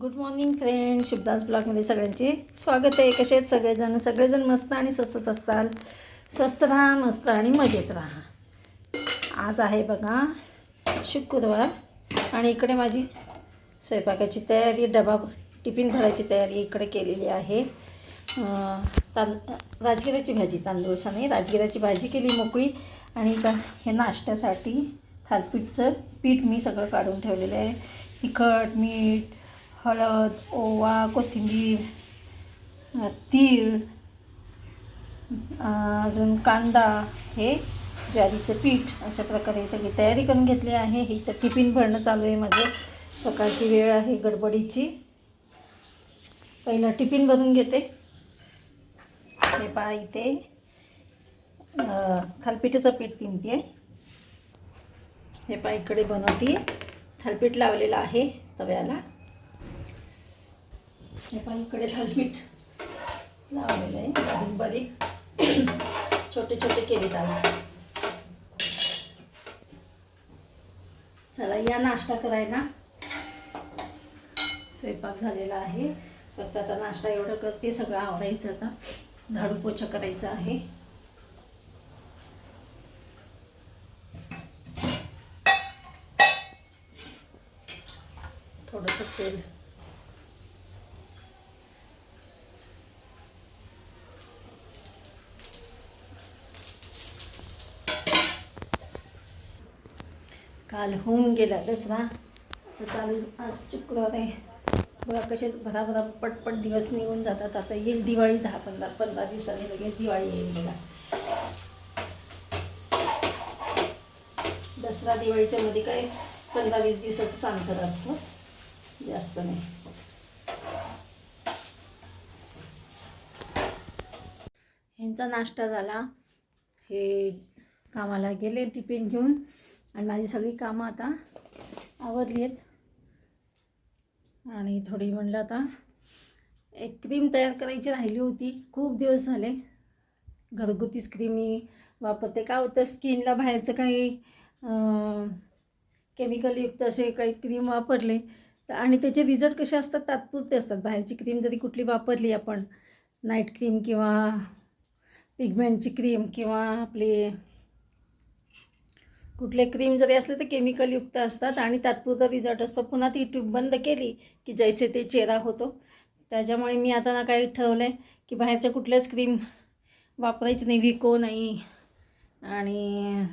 Good morning friend Shivdas ब्लॉगमध्ये सगळ्यांचे स्वागत आहे. कसे आहेत सगळेजण? सगळेजण मस्त आणि स्वस्तच असतात. स्वस्त राहा मस्त आणि मजेत राहा. आज आहे बघा शुक्रवार आणि इकडे माझी स्वयंपाकाची तयारी डबा टिफिन भरायची तयारी इकडे केलेली आहे. तां राजगिराची भाजी तांदूळसा नाही राजगिराची भाजी केली मोकळी आणि हे नाश्त्यासाठी थालपीठचं पीठ मी सगळं काढून ठेवलेलं आहे. तिखट मीठ हळद ओवा कोथिंबीर तीळ अजून कांदा हे ज्वारीचं पीठ अशा प्रकारे सगळी तयारी करून घेतली आहे. ही तर टिफिन भरणं चालू आहे माझं. सकाळची वेळ आहे गडबडीची. पहिला टिफिन भरून घेते. हे पहा इथे. थालपीठाचं पीठ आहे हे पहा इकडे बनवते थालपीठ लावलेलं आहे तव्याला. हे पहा इकडे थालपीठ लावलेलं आहे बारीक बारीक छोटे छोटे केलेत आज. चला या नाश्ता करायला. स्वयंपाक झालेला आहे. फक्त आता नाश्ता एवढं करते सगळं आवडायचं आता. झाडू पोछा करायचा आहे. थोडंसं तेल. काल होऊन गेला दसरा. तर चालू आज शुक्रवार आहे. बघा कसे भराभरा पटपट दिवस निघून जातात. आता येईल दिवाळी दहा पंधरा पंधरा दिवसांनी लगेच दिवाळी येईल बघा. दसरा दिवाळीच्या मध्ये काय पंधरा वीस दिवसाचं अंतर असतं. जास्त नाही. ह्यांचा नाश्ता झाला. हे कामाला गेले टिफिन घेऊन. आणि माझी सगळी कामं आता आवरली आहेत. आणि थोडी म्हणलं आता एक क्रीम तयार करायची राहिली होती. खूप दिवस झाले. घरगुतीच क्रीम मी वापरते. काय होतं स्किनला बाहेरचं काही केमिकलयुक्त असे काही क्रीम वापरले तर आणि त्याचे रिझल्ट कसे असतात तात्पुरते असतात. बाहेरची क्रीम जरी कुठली वापरली आपण नाईट क्रीम किंवा पिगमेंटची क्रीम किंवा आपली कुठले क्रीम जरी असले तर केमिकलयुक्त असतात आणि तात्पुरता रिझल्ट असतो. पुन्हा ती ट्यूब बंद केली की जैसे ते चेहरा होतो. त्याच्यामुळे मी आता ना काही ठरवलं आहे की बाहेरच्या कुठल्याच क्रीम वापरायची नाही विको नाही आणि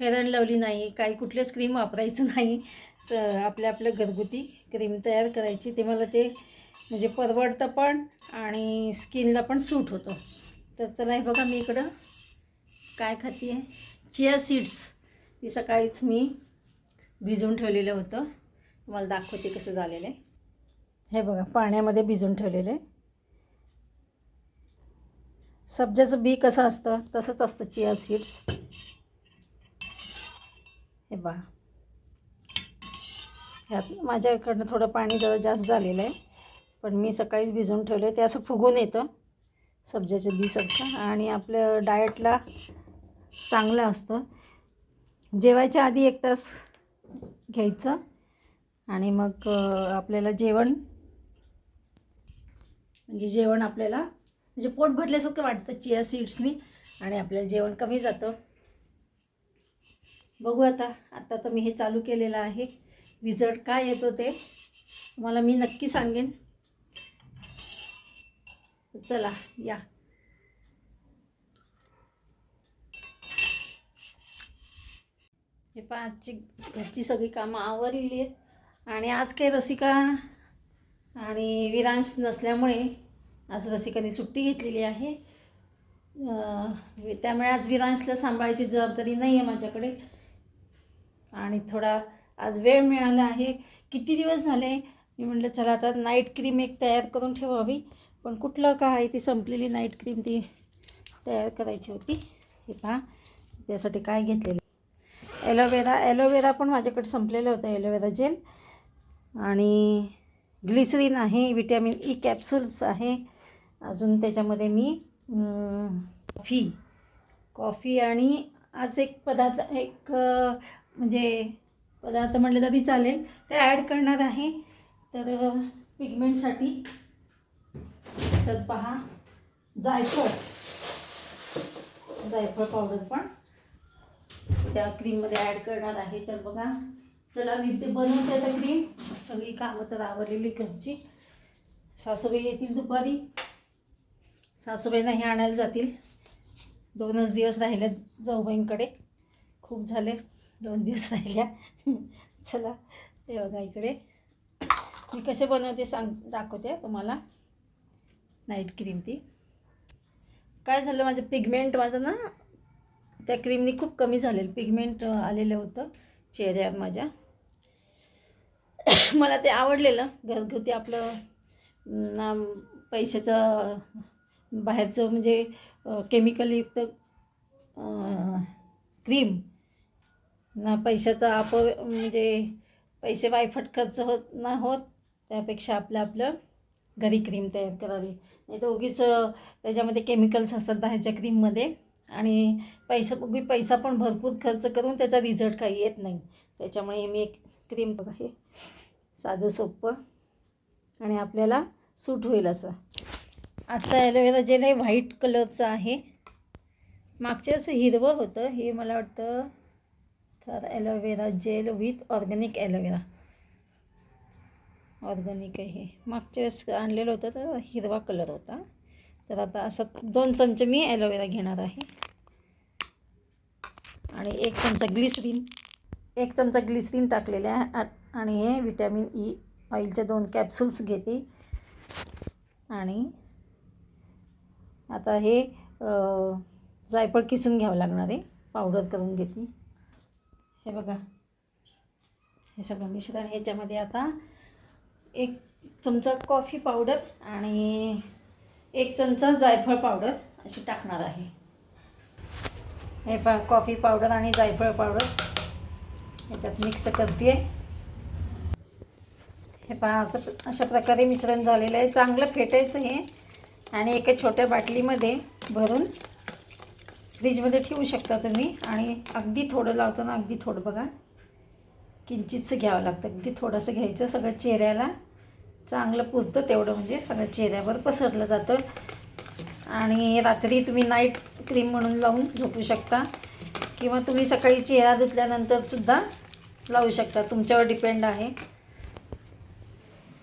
फेअर अँड लवली नाही काही कुठलेच क्रीम वापरायचं नाही. स आपल्या आपलं घरगुती क्रीम तयार करायची. ते मला ते म्हणजे परवडतं पण आणि स्किनला पण सूट होतं. तर चला हे बघा मी इकडं काय खाते आहे चिया सीड्स ती सकाळीच मी भिजवून ठेवलेलं होतं. तुम्हाला दाखवते कसं झालेलं आहे. हे बघा पाण्यामध्ये भिजवून ठेवलेलं आहे. सब्जाचं बी कसं असतं तसंच असतं चिया सीड्स. हे बघा. ह्यात माझ्याकडनं थोडं पाणी जरा जास्त झालेलं आहे पण मी सकाळीच भिजवून ठेवलं आहे ते असं फुगून येतं सब्जाचं बीसारखं आणि आपलं डाएटला चांगलं असतं. जेवायच्या आधी एक तास घ्यायचं आणि मग आपल्याला जेवण म्हणजे जेवण आपल्याला म्हणजे पोट भरल्यासारखं वाटतं चिया सीड्सनी आणि आपल्याला जेवण कमी जातं. बघू आता आत्ता तर मी हे चालू केलेलं आहे. रिझल्ट काय येतो ते तुम्हाला मी नक्की सांगेन. चला या. हे पहा आजची घरची सगळी कामं आवरलेली आहेत. आणि आज काही रसिका आणि विरांश नसल्यामुळे आज रसिकाने सुट्टी घेतलेली आहे. त्यामुळे आज विरांशला सांभाळायची जबाबदारी नाही आहे माझ्याकडे. आणि थोडा आज वेळ मिळाला आहे. किती दिवस झाले? मी म्हटलं चला आता नाईट क्रीम एक तयार करून ठेवावी. पण कुठलं काय आहे ती संपलेली नाईट क्रीम ती तयार करायची होती. हे पहा त्यासाठी काय घेतलेलं? ॲलोवेरा ॲलोवेरा पण माझ्याकडे संपलेलं होतं ॲलोवेरा जेल. आणि ग्लिसरीन आहे विटॅमिन ई कॅप्सूल्स आहे. अजून त्याच्यामध्ये मी कॉफी कॉफी आणि आज एक पदार्थ एक म्हणजे पदार्थ म्हटलं तरी चालेल. ते ॲड करणार आहे. तर पिगमेंटसाठी तर पहा जायफळ. जायफळ पावडर पण. त्या क्रीममध्ये ॲड करणार आहे. तर बघा चला मी ते बनवते आता क्रीम सगळी कामं तर आवडलेली घरची. सासूबाई येतील दुपारी. सासूबाईंना हे आणायला जातील. दोनच दिवस राहिले जाऊबाईंकडे. खूप झाले दोन दिवस राहिल्या. चला ते बघा इकडे. मी कसे बनवते सांग दाखवते तुम्हाला. नाईट क्रीम ती. काय झालं माझं पिगमेंट माझं ना त्या क्रीमनी खूप कमी झालेलं पिगमेंट आलेलं होतं चेहऱ्यावर माझ्या. मला ते आवडलेलं घरगुती आपलं ना पैशाचं बाहेरचं म्हणजे केमिकलयुक्त क्रीम ना पैशाचा आप म्हणजे पैसे वायफट खर्च होत ना होत त्यापेक्षा आपलं आपलं घरी क्रीम तयार करावी. नाही तर उगीच त्याच्यामध्ये केमिकल्स असतात बाहेरच्या क्रीममध्ये आणि पैसा मी पैसा पण भरपूर खर्च करून त्याचा रिझल्ट काही येत नाही. त्याच्यामुळे मी एक क्रीम आहे. हे साधं सोपं आणि आपल्याला सूट होईल असं. आजचा ॲलोवेरा जेल हे व्हाईट कलरचं आहे. मागचे असं हिरवं होतं. हे मला वाटतं तर aloe vera gel with organic aloe vera organic आहे. मागच्या वेळेस आणलेलं होतं तर हिरवा कलर होता. तर आता असं दोन चमचे मी ॲलोवेरा घेणार आहे. आणि एक चमचा ग्लिसरीन एक चमचा ग्लिसरीन टाकलेला आहे. आ- आणि हे विटॅमिन ई ऑइलच्या दोन कॅप्सूल्स घेते. आणि आता हे जायफळ किसून घ्यावं लागणार आहे. पावडर करून घेते. हे बघा. हे सगळं मिश्रण ह्याच्यामध्ये आता एक चमचा कॉफी पावडर आणि एक चमचा जायफळ पावडर अशी टाकणार आहे. हे पा कॉफी पावडर आणि जायफळ पावडर ह्याच्यात मिक्स करते हे पहा असं अशा प्रकारे मिश्रण झालेलं आहे. चांगलं फेटायचं हे आणि एका छोट्या बाटलीमध्ये भरून फ्रीजमध्ये ठेवू शकता तुम्ही. आणि अगदी थोडं लावताना अगदी थोडं बघा. किंचितचं घ्यावं लागतं. अगदी थोडंसं घ्यायचं. सगळं चेहऱ्याला चांगलं पुरतं तेवढं म्हणजे सगळं चेहऱ्यावर पसरलं जातं. आणि रात्री तुम्ही नाईट क्रीम म्हणून लावून झोपू शकता. किंवा तुम्ही सकाळी चेहरा धुतल्यानंतर सुद्धा लावू शकता. तुमच्यावर डिपेंड आहे.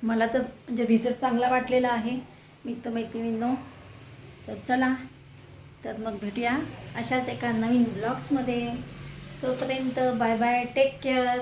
मला तर म्हणजे रिझल्ट चांगला वाटलेला आहे. मित्र मैत्रिणींनो तर चला तर मग भेटूया अशाच एका नवीन ब्लॉग्समध्ये तोपर्यंत बाय बाय टेक केअर